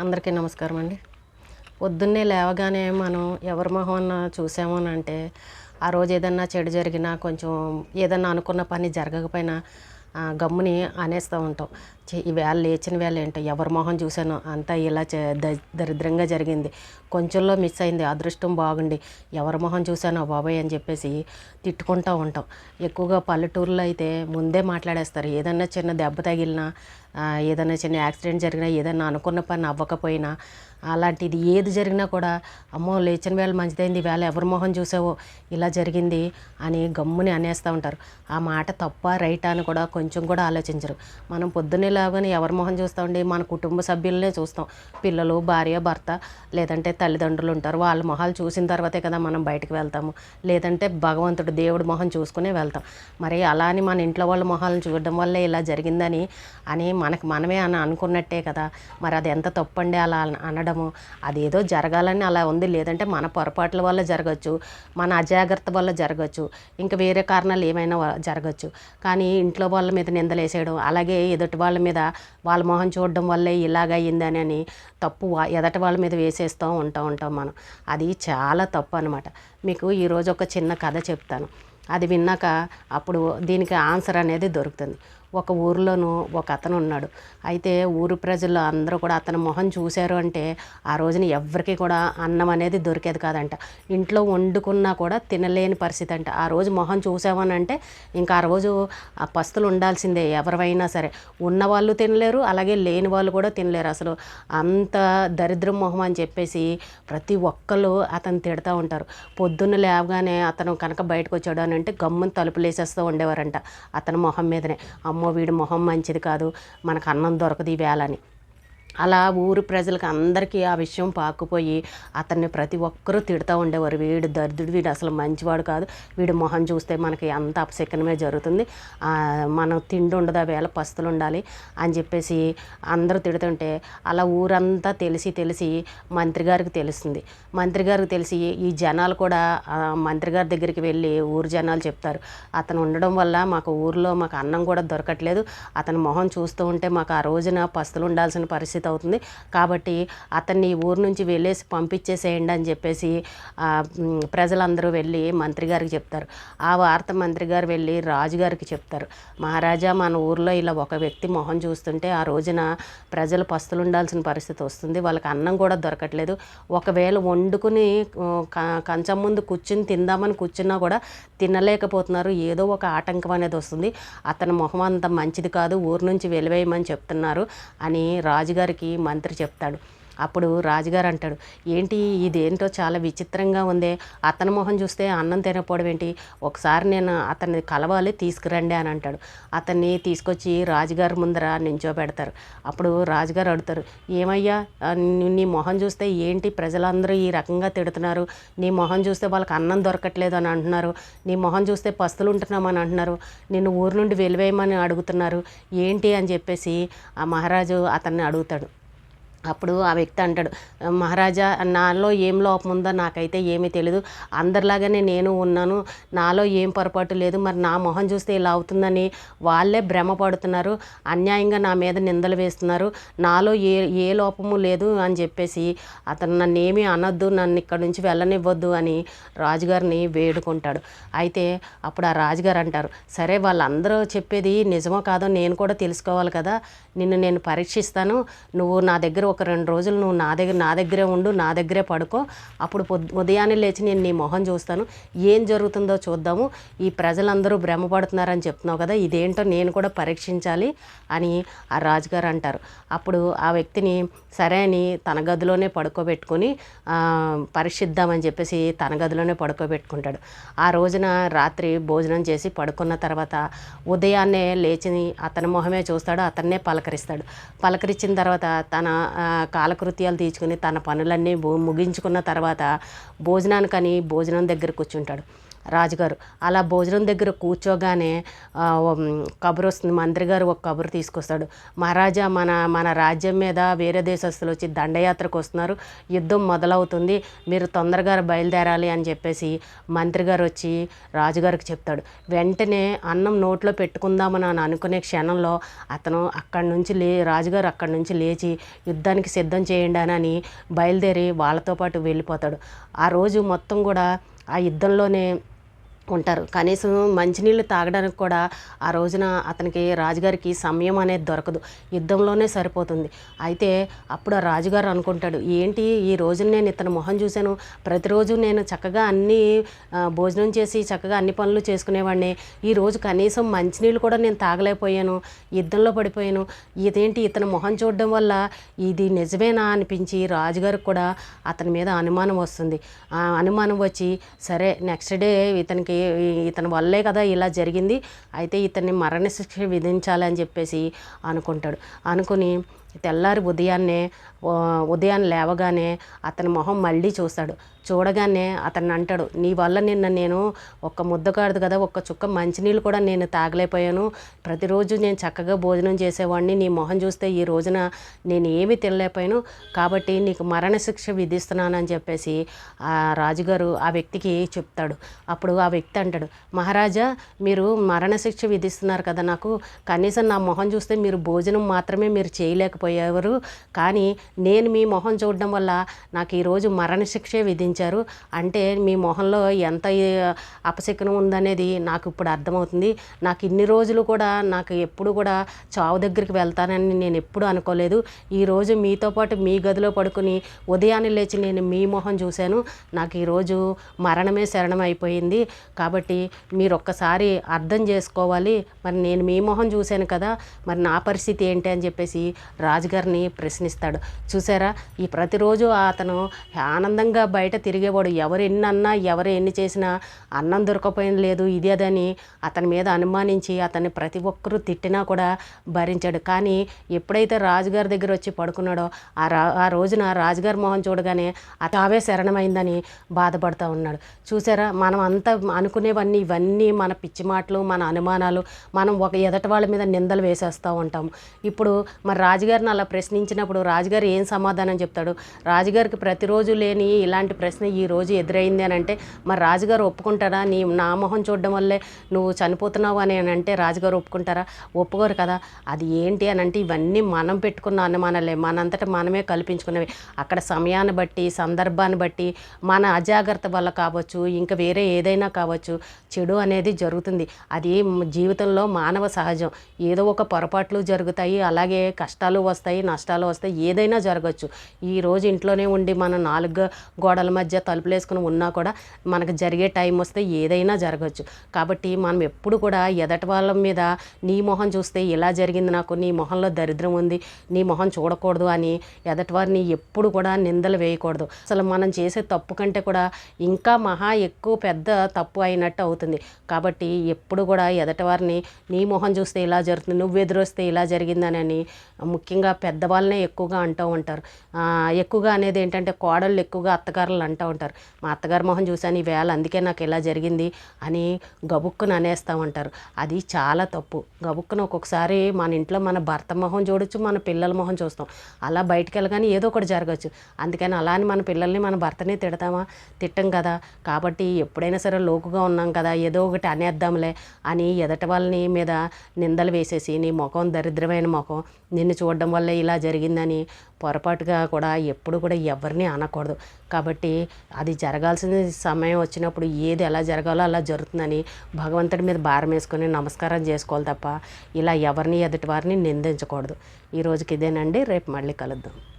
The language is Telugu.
అందరికీ నమస్కారం అండి. పొద్దున్నే లేవగానే మనం ఎవరి మొహం చూసామో చూసాము అని అంటే ఆ రోజు ఏదన్నా చెడు జరిగినా కొంచెం ఏదన్నా అనుకున్న పని జరగకపోయినా గమ్ముని అనేస్తూ ఉంటాం. ఛీ, ఈ వేళ లేచిన వేళ ఏంటో ఎవరి మొహం చూశానో అంతా ఇలా చే- దరిద్రంగా జరిగింది. కొంచెంలో మిస్ అయింది అదృష్టం బాగుండి ఎవరి మొహం చూశానో బాబాయ్ అని చెప్పేసి తిట్టుకుంటూ ఉంటాం. ఎక్కువగా పల్లెటూరులో అయితే ముందే మాట్లాడేస్తారు ఏదన్నా చిన్న దెబ్బ తగిలినా ఏదైనా చిన్న యాక్సిడెంట్ జరిగినా ఏదైనా అనుకున్న పని అవ్వకపోయినా అలాంటిది ఏది జరిగినా కూడా అమ్మో లేచిన వేళ మంచిదైంది వేళ ఎవరి మొహం చూసావో ఇలా జరిగింది అని గమ్ముని అనేస్తూ ఉంటారు. ఆ మాట తప్ప రైట్ అని కూడా కొంచెం కూడా ఆలోచించరు. మనం పొద్దున్నే లాగానే ఎవరి మొహం చూస్తామండి? మన కుటుంబ సభ్యులనే చూస్తాం. పిల్లలు భార్య భర్త లేదంటే తల్లిదండ్రులు ఉంటారు. వాళ్ళ మొహాలు చూసిన తర్వాతే కదా మనం బయటకు వెళ్తాము. లేదంటే భగవంతుడు దేవుడి మొహం చూసుకునే వెళ్తాం. మరి అలా అని మన ఇంట్లో వాళ్ళ మొహాలను చూడడం వల్లే ఇలా జరిగిందని అని మనకు మనమే అని అనుకున్నట్టే కదా. మరి అది ఎంత తప్పండి అలా అనడం అనడము అదేదో జరగాలని అలా ఉంది. లేదంటే మన పొరపాట్ల వల్ల జరగచ్చు మన అజాగ్రత్త వల్ల జరగచ్చు ఇంకా వేరే కారణాలు ఏమైనా జరగచ్చు. కానీ ఇంట్లో వాళ్ళ మీద నిందలేసేయడం అలాగే ఎదుటి వాళ్ళ మీద వాళ్ళ మొహం చూడడం వల్లే ఇలాగ అయ్యిందని అని తప్పు ఎదటి వాళ్ళ మీద వేసేస్తూ ఉంటా ఉంటాం మనం. అది చాలా తప్పు అనమాట మీకు ఈరోజు ఒక చిన్న కథ చెప్తాను. అది విన్నాక అప్పుడు దీనికి ఆన్సర్ అనేది దొరుకుతుంది. ఒక ఊరిలోనూ ఒక అతను ఉన్నాడు. అయితే ఊరు ప్రజలు అందరూ కూడా అతని మొహం చూశారు అంటే ఆ రోజున ఎవరికి కూడా అన్నం అనేది దొరికేది కాదంట. ఇంట్లో వండుకున్నా కూడా తినలేని పరిస్థితి అంట. ఆ రోజు మొహం చూసామనంటే ఇంకా ఆ రోజు ఆ పస్తులు ఉండాల్సిందే ఎవరివైనా సరే. ఉన్నవాళ్ళు తినలేరు అలాగే లేని వాళ్ళు కూడా తినలేరు. అసలు అంత దరిద్రం మొహం అని చెప్పేసి ప్రతి ఒక్కళ్ళు అతను తిడతా ఉంటారు. పొద్దున్న లేవగానే అతను కనుక బయటకు వచ్చాడు అని అంటే గమ్మున తలుపులు వేసేస్తూ ఉండేవారంట. అతని మొహం మీదనే. అమ్మో వీడి మొహం మంచిది కాదు. మనకు అన్నం దొరకదు ఈ వేళని అలా ఊరు ప్రజలకు అందరికీ ఆ విషయం పాకుపోయి అతన్ని ప్రతి ఒక్కరూ తిడుతూ ఉండేవారు. వీడు దరిద్రుడు వీడు అసలు మంచివాడు కాదు. వీడి మొహం చూస్తే మనకి అంత అపశకనమే జరుగుతుంది. మనం తిండి ఉండదు ఆ వేళ పస్తులు ఉండాలి అని చెప్పేసి అందరూ తిడుతుంటే అలా ఊరంతా తెలిసి తెలిసి మంత్రి గారికి తెలుస్తుంది. మంత్రి గారికి తెలిసి ఈ జనాలు కూడా మంత్రి గారి దగ్గరికి వెళ్ళి ఊరు జనాలు చెప్తారు. అతను ఉండడం వల్ల మాకు ఊర్లో మాకు అన్నం కూడా దొరకట్లేదు. అతని మొహం చూస్తూ ఉంటే మాకు ఆ రోజున పస్తులు ఉండాల్సిన పరిస్థితి అవుతుంది కాబట్టి అతన్ని ఊరు నుంచి వెళ్ళేసి పంపించేసేయండి అని చెప్పేసి ప్రజలందరూ వెళ్ళి మంత్రి గారికి చెప్తారు. ఆ వార్త మంత్రి గారు వెళ్ళి రాజుగారికి చెప్తారు. మహారాజా మన ఊర్లో ఇలా ఒక వ్యక్తి మొహం చూస్తుంటే ఆ రోజున ప్రజలు పస్తులు ఉండాల్సిన పరిస్థితి వస్తుంది. వాళ్ళకి అన్నం కూడా దొరకట్లేదు. ఒకవేళ వండుకుని కంచం ముందు కూర్చుని తిందామని కూర్చున్నా కూడా తినలేకపోతున్నారు. ఏదో ఒక ఆటంకం అనేది వస్తుంది. అతని మొహం అంత మంచిది కాదు. ఊరు నుంచి వెలివేయమని చెప్తున్నారు అని అందరికీ మంత్రి చెప్తాడు. అప్పుడు రాజుగారు అంటాడు ఏంటి ఇదేంటో చాలా విచిత్రంగా ఉంది. అతని మొహం చూస్తే అన్నం తినకపోవడం ఏంటి? ఒకసారి నేను అతన్ని కలవాలి తీసుకురండి అని అంటాడు. అతన్ని తీసుకొచ్చి రాజుగారి ముందర నించోబెడతారు. అప్పుడు రాజుగారు అడుగుతారు ఏమయ్యా నీ- నీ మొహం చూస్తే ఏంటి ప్రజలందరూ ఈ రకంగా తిడుతున్నారు? నీ మొహం చూస్తే వాళ్ళకి అన్నం దొరకట్లేదు అని అంటున్నారు. నీ మొహం చూస్తే పస్తులు ఉంటున్నామని అంటున్నారు. నిన్ను ఊరు నుండి వెలివేయమని అడుగుతున్నారు. ఏంటి అని చెప్పేసి ఆ మహారాజు అతన్ని అడుగుతాడు. అప్పుడు ఆ వ్యక్తి అంటాడు మహారాజా నాలో ఏం లోపం ఉందో నాకైతే ఏమీ తెలియదు అందరిలాగానే నేను ఉన్నాను. నాలో ఏం పొరపాటు లేదు. మరి నా మొహం చూస్తే ఇలా అవుతుందని వాళ్ళే భ్రమపడుతున్నారు. అన్యాయంగా నా మీద నిందలు వేస్తున్నారు. నాలో ఏ ఏ లోపము లేదు అని చెప్పేసి అతను నన్ను ఏమీ అనొద్దు నన్ను ఇక్కడ నుంచి వెళ్ళనివ్వద్దు అని రాజుగారిని వేడుకుంటాడు. అయితే అప్పుడు ఆ రాజుగారు అంటారు సరే వాళ్ళందరూ చెప్పేది నిజమో కాదో నేను కూడా తెలుసుకోవాలి కదా. నిన్ను నేను పరీక్షిస్తాను. నువ్వు నా దగ్గర ఒక రెండు రోజులు నువ్వు నా దగ్గర నా దగ్గరే ఉండు నా దగ్గరే పడుకో. అప్పుడు పొద్దు ఉదయాన్నే లేచి నేను నీ మొహం చూస్తాను. ఏం జరుగుతుందో చూద్దాము. ఈ ప్రజలందరూ భ్రమపడుతున్నారని చెప్తున్నావు కదా ఇదేంటో నేను కూడా పరీక్షించాలి అని ఆ రాజుగారు అంటారు. అప్పుడు ఆ వ్యక్తిని సరే అని తన గదిలోనే పడుకోబెట్టుకొని పరీక్షిద్దామని చెప్పేసి తన గదిలోనే పడుకోబెట్టుకుంటాడు. ఆ రోజున రాత్రి భోజనం చేసి పడుకున్న తర్వాత ఉదయాన్నే లేచి అతని మొహమే చూస్తాడు అతన్నే పలకరిస్తాడు. పలకరించిన తర్వాత తన కాలకృత్యాలు తీర్చుకుని తన పనులన్నీ ము- ముగించుకున్న తర్వాత భోజనానికని భోజనం దగ్గర కూర్చుంటాడు. రాజుగారు. అలా భోజనం దగ్గర కూర్చోగానే కబురు వస్తుంది. మంత్రి గారు ఒక కబురు తీసుకొస్తాడు. మహారాజా మన మన రాజ్యం మీద వేరే దేశస్తులు వచ్చి దండయాత్రకు వస్తున్నారు. యుద్ధం మొదలవుతుంది. మీరు తొందరగా బయలుదేరాలి అని చెప్పేసి మంత్రి గారు వచ్చి రాజుగారికి చెప్తాడు. వెంటనే అన్నం నోట్లో పెట్టుకుందామని అని అనుకునే క్షణంలో అతను అక్కడి నుంచి లే రాజుగారు అక్కడి నుంచి లేచి యుద్ధానికి సిద్ధం చేయండి అని బయలుదేరి వాళ్ళతో పాటు వెళ్ళిపోతాడు. ఆ రోజు మొత్తం కూడా ఆ యుద్ధంలోనే ఉంటారు. కనీసం మంచినీళ్ళు తాగడానికి కూడా ఆ రోజున అతనికి రాజుగారికి సమయం అనేది దొరకదు. యుద్ధంలోనే సరిపోతుంది. అయితే అప్పుడు ఆ రాజుగారు అనుకుంటాడు ఏంటి ఈ రోజున నేను ఇతని మొహం చూశాను. ప్రతిరోజు నేను చక్కగా అన్ని భోజనం చేసి చక్కగా అన్ని పనులు చేసుకునేవాడిని. ఈ రోజు కనీసం మంచినీళ్ళు కూడా నేను తాగలేకపోయాను. యుద్ధంలో పడిపోయాను. ఇదేంటి ఇతని మొహం చూడడం వల్ల ఇది నిజమేనా? అనిపించి రాజుగారికి కూడా అతని మీద అనుమానం వస్తుంది. ఆ అనుమానం వచ్చి సరే నెక్స్ట్ డే ఇతనికి ఇతని వల్లే కదా ఇలా జరిగింది. అయితే ఇతన్ని మరణశిక్ష విధించాలని చెప్పేసి అనుకుంటాడు. అనుకుని తెల్లారి ఉదయాన్నే ఉదయాన్నే లేవగానే అతని మొహం మళ్ళీ చూస్తాడు చూడగానే అతన్ని అంటాడు నీ వల్ల నిన్న నేను ఒక్క ముద్ద కాదు కదా ఒక్క చుక్క మంచినీళ్ళు కూడా నేను తాగలేకపోయాను. ప్రతిరోజు నేను చక్కగా భోజనం చేసేవాడిని. నీ మొహం చూస్తే ఈ రోజున నేను ఏమీ తినలేకపోయాను. కాబట్టి నీకు మరణశిక్ష విధిస్తున్నానని చెప్పేసి ఆ రాజుగారు ఆ వ్యక్తికి చెప్తాడు. అప్పుడు ఆ వ్యక్తి అంటాడు మహారాజా మీరు మరణశిక్ష విధిస్తున్నారు కదా నాకు. కనీసం నా మొహం చూస్తే మీరు భోజనం మాత్రమే మీరు పోయేవారు కానీ నేను మీ మొహం చూడడం వల్ల నాకు ఈరోజు మరణశిక్షే విధించారు. అంటే మీ మొహంలో ఎంత అపశకనం అపశకునం ఉందనేది నాకు ఇప్పుడు అర్థమవుతుంది. నాకు ఇన్ని రోజులు కూడా నాకు ఎప్పుడు కూడా చావు దగ్గరికి వెళ్తానని నేను ఎప్పుడు అనుకోలేదు. ఈరోజు మీతో పాటు మీ గదిలో పడుకుని ఉదయాన్నే లేచి నేను మీ మొహం చూశాను. నాకు ఈరోజు మరణమే శరణం అయిపోయింది కాబట్టి మీరు ఒక్కసారి అర్థం చేసుకోవాలి. మరి నేను మీ మొహం చూశాను కదా మరి నా పరిస్థితి ఏంటి అని చెప్పేసి రాజుగారిని ప్రశ్నిస్తాడు. చూసారా ఈ ప్రతిరోజు అతను ఆనందంగా బయట తిరిగేవాడు. ఎవరు ఎన్ని అన్నా ఎవరు ఎన్ని చేసినా అన్నం దొరకపోయిన లేదు ఇది అదని అతని మీద అనుమానించి అతన్ని ప్రతి ఒక్కరూ తిట్టినా కూడా భరించాడు. కానీ ఎప్పుడైతే రాజుగారి దగ్గర వచ్చి పడుకున్నాడో ఆ రా ఆ రోజున రాజుగారి మొహం చూడగానే అతావే శరణమైందని బాధపడుతూ ఉన్నాడు. చూసారా మనం అంతా అనుకునేవన్నీ ఇవన్నీ మన పిచ్చి మాటలు మన అనుమానాలు మనం ఒక ఎదటి వాళ్ళ మీద నిందలు వేసేస్తూ ఉంటాం. ఇప్పుడు మరి రాజుగారిని అలా ప్రశ్నించినప్పుడు రాజుగారు ఏం సమాధానం చెప్తాడు? రాజుగారికి ప్రతిరోజు లేని ఇలాంటి ప్రశ్న ఈ రోజు ఎదురైంది అని అంటే మరి రాజుగారు ఒప్పుకుంటారా? నీ నా మొహం చూడడం వల్లే నువ్వు చనిపోతున్నావు అని అని అంటే రాజుగారు ఒప్పుకుంటారా? ఒప్పుకోరు కదా. అది ఏంటి అని అంటే ఇవన్నీ మనం పెట్టుకున్న అనుమానాలే. మనంతట మనమే కల్పించుకున్నవి. అక్కడ సమయాన్ని బట్టి సందర్భాన్ని బట్టి మన అజాగ్రత్త వల్ల కావచ్చు ఇంకా వేరే ఏదైనా కావచ్చు చెడు అనేది జరుగుతుంది. అది జీవితంలో మానవ సహజం. ఏదో ఒక పొరపాట్లు జరుగుతాయి అలాగే కష్టాలు వస్తాయి నష్టాలు వస్తాయి ఏదైనా జరగచ్చు. ఈ రోజు ఇంట్లోనే ఉండి మనం నాలుగు గోడల మధ్య తలుపులు వేసుకుని ఉన్నా కూడా మనకు జరిగే టైం వస్తే ఏదైనా జరగచ్చు. కాబట్టి మనం ఎప్పుడు కూడా ఎదటి వాళ్ళ మీద నీ మొహం చూస్తే ఇలా జరిగింది నాకు నీ మొహంలో దరిద్రం ఉంది నీ మొహం చూడకూడదు అని ఎదటి వారిని ఎప్పుడు కూడా నిందలు వేయకూడదు. అసలు మనం చేసే తప్పు కంటే కూడా ఇంకా మహా ఎక్కువ పెద్ద తప్పు అయినట్టు అవుతుంది. కాబట్టి ఎప్పుడు కూడా ఎదటి వారిని నీ మొహం చూస్తే ఇలా జరుగుతుంది నువ్వు ఎదురొస్తే ఇలా జరిగిందని ముఖ్యంగా పెద్దవాళ్ళనే ఎక్కువగా అంటూ ఉంటారు. ఎక్కువగా అనేది ఏంటంటే కోడళ్ళు ఎక్కువగా అత్తగారులు అంటూ ఉంటారు. మా అత్తగారి మొహం చూశాను ఈ వేళ అందుకే నాకు ఇలా జరిగింది అని గబుక్కును అనేస్తూ ఉంటారు. అది చాలా తప్పు. గబుక్కున ఒక్కొక్కసారి మన ఇంట్లో మన భర్త మొహం చూడొచ్చు మన పిల్లల మొహం చూస్తాం. అలా బయటికి వెళ్ళగానే ఏదో ఒకటి జరగచ్చు. అందుకని అలా అని మన పిల్లల్ని మన భర్తని తిడతామా? తిట్టం కదా. కాబట్టి ఎప్పుడైనా సరే లోకుగా ఉన్నాం కదా ఏదో ఒకటి అనేద్దాంలే అని ఎదటి వాళ్ళని మీద నిందలు వేసేసి నీ ముఖం దరిద్రమైన ముఖం నిన్ను చూడడం వల్ల ఇలా జరిగిందని పొరపాటుగా కూడా ఎప్పుడు కూడా ఎవరిని అనకూడదు. కాబట్టి అది జరగాల్సిన సమయం వచ్చినప్పుడు ఏది ఎలా జరగాలో అలా జరుగుతుందని భగవంతుడి మీద భారం వేసుకొని నమస్కారం చేసుకోవాలి తప్ప ఇలా ఎవరిని ఎదుటి వారిని నిందించకూడదు. ఈ రోజుకి ఇదేనండి. రేపు మళ్ళీ కలుద్దాం.